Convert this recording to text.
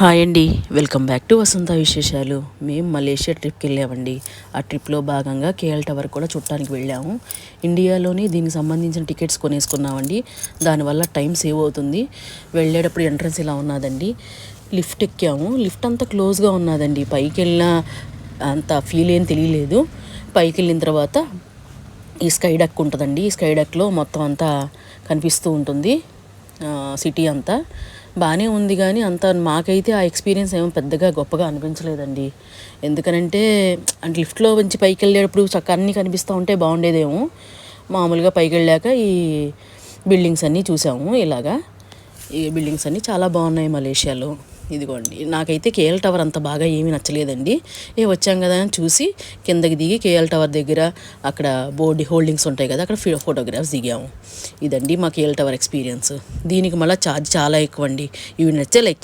Hi అండి. Welcome back to వసంత విశేషాలు. మేము మలేషియా ట్రిప్కి వెళ్ళామండి. ఆ ట్రిప్లో భాగంగా కేఎల్ టవర్ కూడా చూడటానికి వెళ్ళాము. ఇండియాలోనే దీనికి సంబంధించిన టికెట్స్ కొనేసుకున్నామండి. దానివల్ల టైం సేవ్ అవుతుంది. వెళ్ళేటప్పుడు ఎంట్రన్స్ ఇలా ఉన్నదండి. లిఫ్ట్ ఎక్కాము. లిఫ్ట్ అంతా క్లోజ్గా ఉన్నదండి. పైకి వెళ్ళిన అంత ఫీల్ ఏం తెలియలేదు. పైకి వెళ్ళిన తర్వాత ఈ స్కై డక్ ఉంటుందండి. ఈ స్కై డక్లో మొత్తం అంతా కనిపిస్తూ ఉంటుంది. సిటీ అంతా. బాగానే ఉంది కానీ అంత మాకైతే ఆ ఎక్స్పీరియన్స్ ఏమో పెద్దగా గొప్పగా అనిపించలేదండి. ఎందుకనంటే అంటే లిఫ్ట్లో నుంచి పైకి వెళ్ళేటప్పుడు చక్క అన్నీ కనిపిస్తూ ఉంటే బాగుండేదేమో. మామూలుగా పైకి వెళ్ళాక ఈ బిల్డింగ్స్ అన్నీ చూసాము ఇలాగా. ఈ బిల్డింగ్స్ అన్నీ చాలా బాగున్నాయి మలేషియాలో. ఇదిగోండి. నాకైతే కేఎల్ టవర్ అంత బాగా ఏమీ నచ్చలేదండి. ఏ వచ్చాం కదా అని చూసి కిందకి దిగి కేఎల్ టవర్ దగ్గర అక్కడ బోర్డు హోల్డింగ్స్ ఉంటాయి కదా అక్కడ ఫోటోగ్రాఫ్స్ దిగాము. ఇదండి మా కేఎల్ టవర్ ఎక్స్పీరియన్స్. దీనికి మళ్ళీ ఛార్జ్ చాలా ఎక్కువ అండి ఇవి నచ్చే లైక్